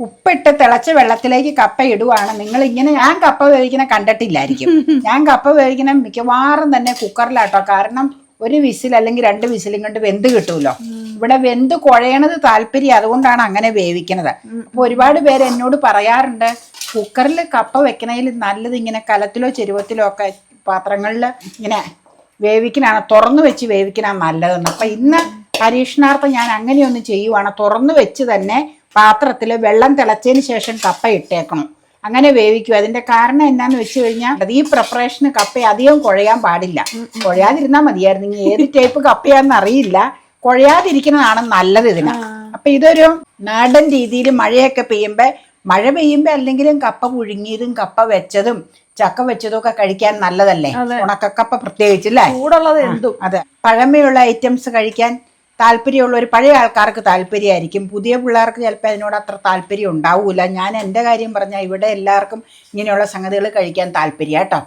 ഉപ്പിട്ട് തിളച്ച വെള്ളത്തിലേക്ക് കപ്പ ഇടുവാണ്. നിങ്ങൾ ഇങ്ങനെ ഞാൻ കപ്പ വേവിക്കുന്ന കണ്ടിട്ടില്ലായിരിക്കും. ഞാൻ കപ്പ വേവിക്കുന്ന മിക്കവാറും തന്നെ കുക്കറിലാട്ടോ. കാരണം ഒരു വിസിൽ അല്ലെങ്കിൽ രണ്ട് വിസിലും കൊണ്ട് വെന്ത് കിട്ടുമല്ലോ ഇവിടെ വെന്ത് കുഴയണത് താല്പര്യം അതുകൊണ്ടാണ് അങ്ങനെ വേവിക്കുന്നത്. അപ്പൊ ഒരുപാട് പേര് എന്നോട് പറയാറുണ്ട് കുക്കറിൽ കപ്പ വെക്കണതിൽ നല്ലത് ഇങ്ങനെ കലത്തിലോ ചെരുവത്തിലോ ഒക്കെ പാത്രങ്ങളിൽ ഇങ്ങനെ വേവിക്കണാണ്. തുറന്നു വെച്ച് വേവിക്കണ നല്ലതെന്ന്. അപ്പൊ ഇന്ന് പരീക്ഷണാർത്ഥം ഞാൻ അങ്ങനെയൊന്ന് ചെയ്യുവാണ്. തുറന്നു വെച്ച് തന്നെ പാത്രത്തിൽ വെള്ളം തിളച്ചതിന് ശേഷം കപ്പ ഇട്ടേക്കണം. അങ്ങനെ വേവിക്കും അതിന്റെ കാരണം എന്നാന്ന് വെച്ച് കഴിഞ്ഞാൽ ഈ പ്രിപ്പറേഷന് കപ്പ അധികം കുഴയാൻ പാടില്ല. കുഴയാതിരുന്നാൽ മതിയായിരുന്നു. ഇനി ഏത് ടൈപ്പ് കപ്പയാന്ന് അറിയില്ല. കുഴയാതിരിക്കുന്നതാണ് നല്ലത് ഇതിന്. അപ്പൊ ഇതൊരു നാടൻ രീതിയിൽ മഴയൊക്കെ പെയ്യുമ്പോ മഴ പെയ്യുമ്പോ അല്ലെങ്കിലും കപ്പ പുഴുങ്ങിയതും കപ്പ വെച്ചതും ചക്ക വെച്ചതും ഒക്കെ കഴിക്കാൻ നല്ലതല്ലേ? ഉണക്കക്കപ്പ പ്രത്യേകിച്ച് അല്ലേ? ചൂടുള്ളത് എന്തും. അതെ. പഴമയുള്ള ഐറ്റംസ് കഴിക്കാൻ താല്പര്യമുള്ള ഒരു പഴയ ആൾക്കാർക്ക് താല്പര്യമായിരിക്കും. പുതിയ പിള്ളേർക്ക് ചിലപ്പോൾ അതിനോട് അത്ര താല്പര്യം ഉണ്ടാവില്ല ഞാൻ എന്റെ കാര്യം പറഞ്ഞാൽ ഇവിടെ എല്ലാവർക്കും ഇങ്ങനെയുള്ള സംഗതികൾ കഴിക്കാൻ താല്പര്യം കേട്ടോ.